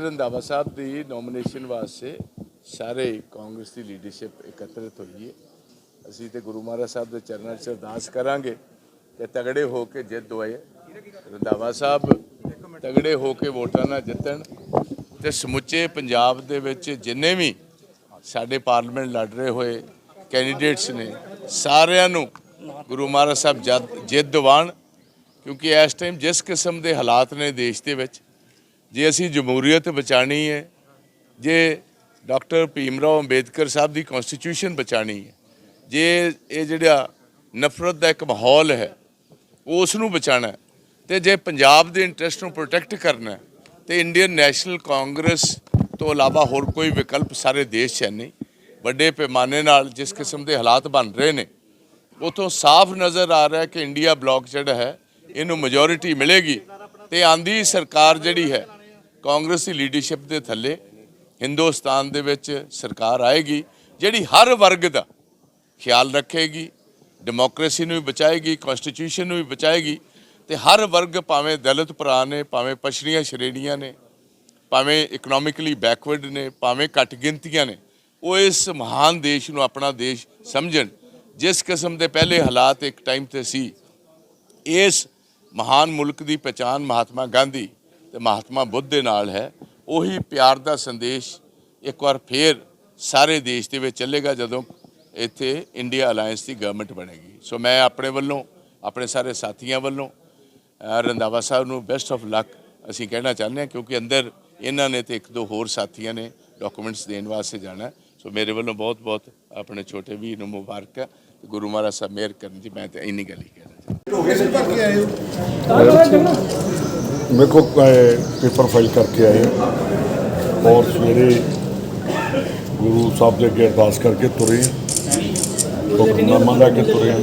ਰੰਧਾਵਾ ਸਾਹਿਬ ਦੀ nomination ਵਾਸਤੇ ਸਾਰੇ ਕਾਂਗਰਸ ਦੀ leadership ਇਕੱਤਰਿਤ ਹੋਈ ਹੈ। ਅਸੀਂ ਤੇ ਗੁਰੂ ਮਹਾਰਾਜ ਸਾਹਿਬ ਦੇ ਚਰਨਾਂ 'ਚ ਅਰਦਾਸ ਕਰਾਂਗੇ ਕਿ ਤਗੜੇ ਹੋ ਕੇ ਜਿੱਤ ਹੋਏ। ਰੰਧਾਵਾ ਸਾਹਿਬ ਤਗੜੇ ਹੋ ਕੇ ਵੋਟਾਂ ਨਾਲ ਜਿੱਤਣ ਤੇ ਸਮੁੱਚੇ ਪੰਜਾਬ ਦੇ ਵਿੱਚ ਜਿੰਨੇ ਵੀ ਸਾਡੇ ਪਾਰਲੀਮੈਂਟ ਲੜ ਰਹੇ ਹੋਏ ਕੈਂਡੀਡੇਟਸ ਨੇ, ਸਾਰਿਆਂ ਨੂੰ ਗੁਰੂ ਮਹਾਰਾਜ ਸਾਹਿਬ ਜਦ- ਜਿੱਤ ਦਿਵਾਉਣ ਕਿਉਂਕਿ ਇਸ ਟਾਈਮ ਜਿਸ ਕਿਸਮ ਦੇ ਹਾਲਾਤ ਨੇ ਦੇਸ਼ ਦੇ ਵਿੱਚ ਜੇ ਅਸੀਂ ਜਮਹੂਰੀਅਤ ਬਚਾਣੀ ਹੈ ਜੇ ਡਾਕਟਰ ਭੀਮ ਰਾਓ ਅੰਬੇਦਕਰ ਸਾਹਿਬ ਦੀ ਕਨਸਟੀਟਿਊਸ਼ਨ ਬਚਾਣੀ ਹੈ ਜੇ ਇਹ ਜਿਹੜਾ ਨਫ਼ਰਤ ਦਾ ਇੱਕ ਮਾਹੌਲ ਹੈ ਉਸ ਨੂੰ ਬਚਾਣਾ ਹੈ, ਤੇ ਜੇ ਪੰਜਾਬ ਦੇ ਇੰਟਰਸਟ ਨੂੰ ਪ੍ਰੋਟੈਕਟ ਕਰਨਾ ਹੈ, ਤੇ ਇੰਡੀਅਨ ਨੈਸ਼ਨਲ ਕਾਂਗਰਸ ਤੋਂ ਇਲਾਵਾ ਹੋਰ ਕੋਈ ਵਿਕਲਪ ਸਾਰੇ ਦੇਸ਼ 'ਚ ਹੈ ਨਹੀਂ। ਵੱਡੇ ਪੈਮਾਨੇ ਨਾਲ ਜਿਸ ਕਿਸਮ ਦੇ ਹਾਲਾਤ ਬਣ ਰਹੇ ਨੇ ਉਥੋਂ ਸਾਫ਼ ਨਜ਼ਰ ਆ ਰਿਹਾ ਕਿ ਇੰਡੀਆ ਬਲੌਕ ਜਿਹੜਾ ਹੈ ਇਹਨੂੰ ਮੈਜੋਰਿਟੀ ਮਿਲੇਗੀ ਤੇ ਆਂਦੀ ਸਰਕਾਰ ਜਿਹੜੀ ਹੈ ਕਾਂਗਰਸ ਦੀ ਲੀਡਰਸ਼ਿਪ ਦੇ ਥੱਲੇ ਹਿੰਦੁਸਤਾਨ ਦੇ ਵਿੱਚ ਸਰਕਾਰ ਆਏਗੀ, ਜਿਹੜੀ ਹਰ ਵਰਗ ਦਾ ਖਿਆਲ ਰੱਖੇਗੀ, ਡੈਮੋਕ੍ਰੇਸੀ ਨੂੰ ਵੀ ਬਚਾਏਗੀ, ਕਨਸਟੀਟਿਊਸ਼ਨ ਨੂੰ ਵੀ ਬਚਾਏਗੀ, ਤੇ ਹਰ ਵਰਗ ਭਾਵੇਂ ਦਲਿਤ ਭਰਾ ਨੇ, ਭਾਵੇਂ ਪਛੜੀਆਂ ਸ਼੍ਰੇਣੀਆਂ ਨੇ, ਭਾਵੇਂ ਇਕਨੋਮਿਕਲੀ ਬੈਕਵਰਡ ਨੇ, ਭਾਵੇਂ ਘੱਟ ਗਿਣਤੀਆਂ ਨੇ, ਉਹ ਇਸ ਮਹਾਨ ਦੇਸ਼ ਨੂੰ ਆਪਣਾ ਦੇਸ਼ ਸਮਝਣ। ਜਿਸ ਕਿਸਮ ਦੇ ਪਹਿਲੇ ਹਾਲਾਤ ਇੱਕ ਟਾਈਮ ਤੇ ਸੀ, ਇਸ ਮਹਾਨ ਮੁਲਕ ਦੀ ਪਛਾਣ ਮਹਾਤਮਾ ਗਾਂਧੀ ਤੇ ਮਹਾਤਮਾ ਬੁੱਧ ਦੇ ਨਾਲ ਹੈ ਉਹੀ ਪਿਆਰ ਦਾ ਸੰਦੇਸ਼ ਇੱਕ ਵਾਰ ਫੇਰ ਸਾਰੇ ਦੇਸ਼ ਦੇ ਵਿੱਚ ਚੱਲੇਗਾ ਜਦੋਂ ਇੱਥੇ ਇੰਡੀਆ ਅਲਾਈਅੰਸ ਦੀ ਗਵਰਨਮੈਂਟ ਬਣੇਗੀ। ਸੋ ਮੈਂ ਆਪਣੇ ਵੱਲੋਂ ਆਪਣੇ ਸਾਰੇ ਸਾਥੀਆਂ ਵੱਲੋਂ ਅ, ਰੰਧਾਵਾ ਸਾਹਿਬ ਨੂੰ ਬੈਸਟ ਆਫ ਲੱਕ ਅਸੀਂ ਕਹਿਣਾ ਚਾਹੁੰਦੇ ਹਾਂ ਕਿਉਂਕਿ ਅੰਦਰ ਇਹਨਾਂ ਨੇ ਤੇ ਇੱਕ ਦੋ ਹੋਰ ਸਾਥੀਆਂ ਨੇ ਡਾਕੂਮੈਂਟਸ ਦੇਣ ਵਾਸਤੇ ਜਾਣਾ ਹੈ। ਸੋ ਮੇਰੇ ਵੱਲੋਂ ਬਹੁਤ ਬਹੁਤ ਆਪਣੇ ਛੋਟੇ ਵੀਰ ਨੂੰ ਮੁਬਾਰਕਾਂ ਤੇ ਗੁਰੂ ਮਹਾਰਾਜ ਸਾਹਿਬ ਮਿਹਰ ਕਰਨ ਜੀ ਮੈਂ ਤੇ ਇੰਨੀ ਗੱਲ ਹੀ ਕਹਿਣਾ ਚਾਹੁੰਦਾ। ਮੇਰੇ ਕੋ ਪੇਪਰ ਫਾਈਲ ਕਰਕੇ ਆਏ ਔਰ ਸਵੇਰੇ ਗੁਰੂ ਸਾਹਿਬ ਦੇ ਅੱਗੇ ਅਰਦਾਸ ਕਰਕੇ ਤੁਰੇ ਹੁਕਮਨਾਮਾ ਲੈ ਕੇ ਤੁਰੇ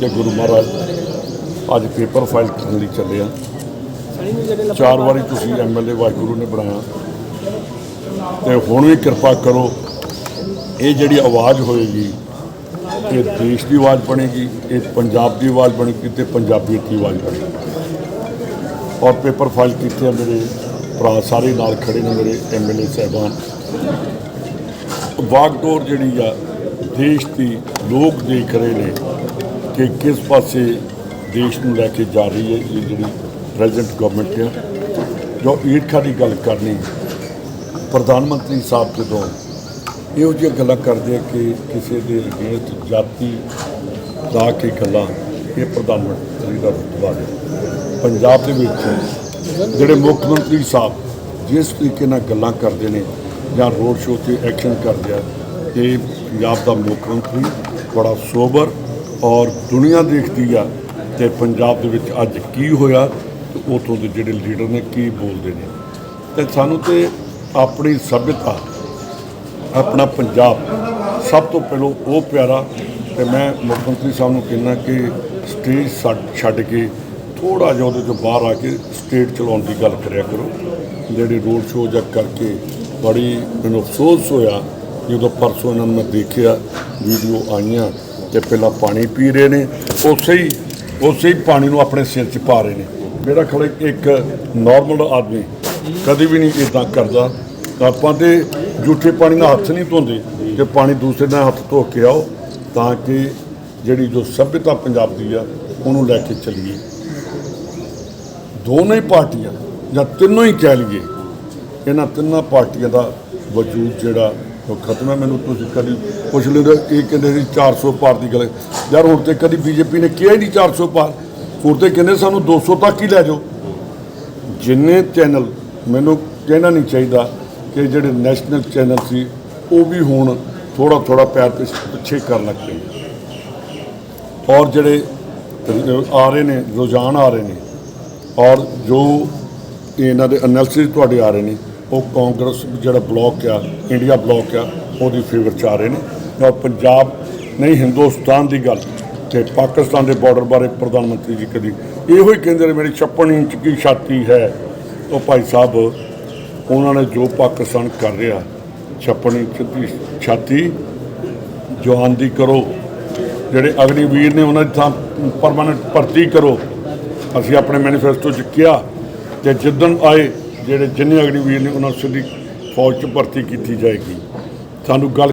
ਤੇ ਗੁਰੂ ਮਹਾਰਾਜ ਅੱਜ ਪੇਪਰ ਫਾਈਲ ਕਰਨ ਲਈ ਚੱਲੇ ਆ। ਚਾਰ ਵਾਰੀ ਤੁਸੀਂ ਐਮਐਲਏ ਵਾਹਿਗੁਰੂ ਨੇ ਬਣਾਇਆ। ਤੇ ਹੁਣ ਵੀ ਕਿਰਪਾ ਕਰੋ ਇਹ ਜਿਹੜੀ ਆਵਾਜ਼ ਹੋਏਗੀ ਇਹ ਦੇਸ਼ ਦੀ ਆਵਾਜ਼ ਬਣੇਗੀ ਇਹ ਪੰਜਾਬ ਦੀ ਆਵਾਜ਼ ਬਣੇਗੀ ਤੇ ਪੰਜਾਬੀਅਤ ਦੀ ਆਵਾਜ਼ ਬਣੇਗੀ। ਔਰ ਪੇਪਰ ਫਾਈਲ ਕੀਤੇ ਆ ਮੇਰੇ ਭਰਾ ਸਾਰੇ ਨਾਲ ਖੜੇ ਨੇ ਮੇਰੇ ਐਮਐਲਏ ਸਾਹਿਬਾਨ। ਵਾਗਡੋਰ ਜਿਹੜੀ ਆ, ਦੇਸ਼ ਦੀ ਲੋਕ ਦੇਖ ਰਹੇ ਨੇ ਕਿ ਕਿਸ ਪਾਸੇ ਦੇਸ਼ ਨੂੰ ਲੈ ਕੇ ਜਾ ਰਹੀ ਹੈ ਇਹ ਜਿਹੜੀ ਪ੍ਰੈਜ਼ੈਂਟ ਗਵਰਨਮੈਂਟ ਆ। ਜੋ ਈਰਖਾ ਦੀ ਗੱਲ ਕਰਨੀ, ਪ੍ਰਧਾਨ ਮੰਤਰੀ ਸਾਹਿਬ ਜਦੋਂ ਇਹੋ ਜਿਹੀਆਂ ਗੱਲਾਂ ਕਰਦੇ ਆ ਕਿ ਕਿਸੇ ਦੇ ਅਗੇਂਸਟ ਜਾਤੀ ਦਾ ਕੇ ਗੱਲਾਂ, ਇਹ ਪ੍ਰਧਾਨ ਮੰਤਰੀ ਦਾ ਰੁਤਬਾ ਹੈ। ਪੰਜਾਬ ਦੇ ਵਿੱਚ ਜਿਹੜੇ ਮੁੱਖ ਮੰਤਰੀ ਸਾਹਿਬ ਜਿਸ ਤਰੀਕੇ ਨਾਲ ਗੱਲਾਂ ਕਰਦੇ ਨੇ ਜਾਂ ਰੋਡ ਸ਼ੋਅ ਤੇ ਐਕਸ਼ਨ ਕਰਦੇ ਆ, ਇਹ ਪੰਜਾਬ ਦਾ ਮੁੱਖ ਮੰਤਰੀ ਬੜਾ ਸੋਬਰ ਔਰ ਦੁਨੀਆ ਦੇਖਦੀ ਆ ਤੇ ਪੰਜਾਬ ਦੇ ਵਿੱਚ ਅੱਜ ਕੀ ਹੋਇਆ ਤੇ ਉਥੋਂ ਦੇ ਜਿਹੜੇ ਲੀਡਰ ਨੇ ਕੀ ਬੋਲਦੇ ਨੇ। ਤੇ ਸਾਨੂੰ ਤੇ ਆਪਣੀ ਸਭਿਅਤਾ, ਆਪਣਾ ਪੰਜਾਬ ਸਭ ਤੋਂ ਪਹਿਲਾਂ ਉਹ ਪਿਆਰਾ ਤੇ ਮੈਂ ਮੁੱਖ ਮੰਤਰੀ ਸਾਹਿਬ ਨੂੰ ਕਹਿੰਦਾ ਕਿ ਸਟੇਜ ਛੱਡ- ਛੱਡ ਕੇ ਥੋੜਾ ਜਿਹਾ ਉਹਦੇ ਤੋਂ ਬਾਹਰ ਆ ਕੇ ਸਟੇਟ ਚਲਾਉਣ ਦੀ ਗੱਲ ਕਰਿਆ ਕਰੋ। ਜਿਹੜੇ ਰੋਡ ਸ਼ੋਅ ਜਾਂ ਕਰਕੇ ਬੜੀ ਮੈਨੂੰ ਅਫਸੋਸ ਹੋਇਆ ਜਦੋਂ ਪਰਸੋਂ ਇਹਨਾਂ ਨੂੰ ਮੈਂ ਦੇਖਿਆ ਵੀਡੀਓ ਆਈਆਂ ਤੇ ਪਹਿਲਾਂ ਪਾਣੀ ਪੀ ਰਹੇ ਨੇ, ਉਸੇ ਹੀ ਉਸੇ ਹੀ ਪਾਣੀ ਨੂੰ ਆਪਣੇ ਸਿਰ 'ਚ ਪਾ ਰਹੇ ਨੇ। ਮੇਰਾ ਖਿਆਲ ਇੱਕ ਨਾਰਮਲ ਆਦਮੀ ਕਦੇ ਵੀ ਨਹੀਂ ਇਦਾਂ ਕਰਦਾ। ਆਪਾਂ ਤੇ ਜੂਠੇ ਪਾਣੀ ਨਾਲ ਹੱਥ ਨਹੀਂ ਧੋਂਦੇ ਤੇ ਪਾਣੀ ਦੂਸਰੇ ਨਾਲ ਹੱਥ ਧੋ ਕੇ ਆਓ ਤਾਂ ਕਿ ਜਿਹੜੀ ਜੋ ਸਭਿਅਤਾ ਪੰਜਾਬ ਦੀ ਆ, ਉਹਨੂੰ ਲੈ ਕੇ ਚੱਲੀਏ। ਦੋਨੋਂ ਹੀ ਪਾਰਟੀਆਂ, ਜਾਂ ਤਿੰਨੋਂ ਹੀ ਕਹਿ ਲਈਏ, ਇਹਨਾਂ ਤਿੰਨਾਂ ਪਾਰਟੀਆਂ ਦਾ ਵਜੂਦ ਜਿਹੜਾ, ਉਹ ਖਤਮ ਹੈ। ਮੈਨੂੰ ਤੁਸੀਂ ਕਦੀ ਪੁੱਛ ਲੈਂਦੇ ਇਹ ਕਹਿੰਦੇ ਸੀ 400 ਪਾਰ ਦੀ ਗੱਲ। ਯਾਰ ਹੁਣ ਤੇ ਕਦੀ ਬੀਜੇਪੀ ਨੇ ਕਿਹਾ ਹੀ ਨਹੀਂ 400 ਪਾਰ। ਹੁਣ ਤੇ ਕਹਿੰਦੇ ਸਾਨੂੰ 200 ਤੱਕ ਹੀ ਲੈ ਜਾਓ। ਜਿੰਨੇ ਚੈਨਲ, ਮੈਨੂੰ ਕਹਿਣਾ ਨਹੀਂ ਚਾਹੀਦਾ ਕਿ ਜਿਹੜੇ ਨੈਸ਼ਨਲ ਚੈਨਲ ਸੀ, ਉਹ ਵੀ ਹੁਣ ਥੋੜਾ ਥੋੜਾ ਪੈਰ ਪਿੱਛ- ਪਿੱਛੇ ਕਰਨ ਲੱਗ ਪਏ ਔਰ ਜਿਹੜੇ ਆ ਰਹੇ ਨੇ, ਰੁਝਾਨ ਆ ਰਹੇ ਨੇ ਔਰ ਜੋ ਇਹਨਾਂ ਦੇ ਐਨਾਲਿਸਿਸ ਤੁਹਾਡੇ ਆ ਰਹੇ ਨੇ, ਉਹ ਕਾਂਗਰਸ ਜਿਹੜਾ ਬਲੌਕ ਆ, ਇੰਡੀਆ ਬਲੌਕ ਆ, ਉਹਦੀ ਫੇਵਰ ਚ ਆ ਰਹੇ ਨੇ। ਔਰ ਪੰਜਾਬ ਨਹੀਂ, ਹਿੰਦੁਸਤਾਨ ਦੀ ਗੱਲ ਤੇ ਪਾਕਿਸਤਾਨ ਦੇ ਬਾਰਡਰ ਬਾਰੇ ਪ੍ਰਧਾਨ ਮੰਤਰੀ ਜੀ ਕਦੀ ਇਹੋ ਹੀ ਕਹਿੰਦੇ ਨੇ ਮੇਰੀ 56 ਇੰਚ ਕੀ ਛਾਤੀ ਹੈ। ਉਹ ਭਾਈ ਸਾਹਿਬ, ਉਹਨਾਂ ਨੇ ਜੋ ਪਾਕਿਸਤਾਨ ਕਰ ਰਿਹਾ 56 ਇੰਚ ਦੀ ਛਾਤੀ ਜਵਾਨ ਦੀ ਕਰੋ। ਜਿਹੜੇ ਅਗਨੀਵੀਰ ਨੇ ਉਹਨਾਂ ਦੀ ਥਾਂ ਪਰਮਾਨੈਂਟ ਭਰਤੀ ਕਰੋ। ਅਸੀਂ ਆਪਣੇ ਮੈਨੀਫੈਸਟੋ 'ਚ ਕਿਹਾ ਕਿ ਜਿੱਦਣ ਆਏ, ਜਿਹੜੇ ਜਿੰਨੇ ਅਗਨੀਵੀਰ ਨੇ ਉਹਨਾਂ ਨੂੰ ਸਿੱਧੀ ਫੌਜ 'ਚ ਭਰਤੀ ਕੀਤੀ ਜਾਏਗੀ। ਸਾਨੂੰ ਗੱਲ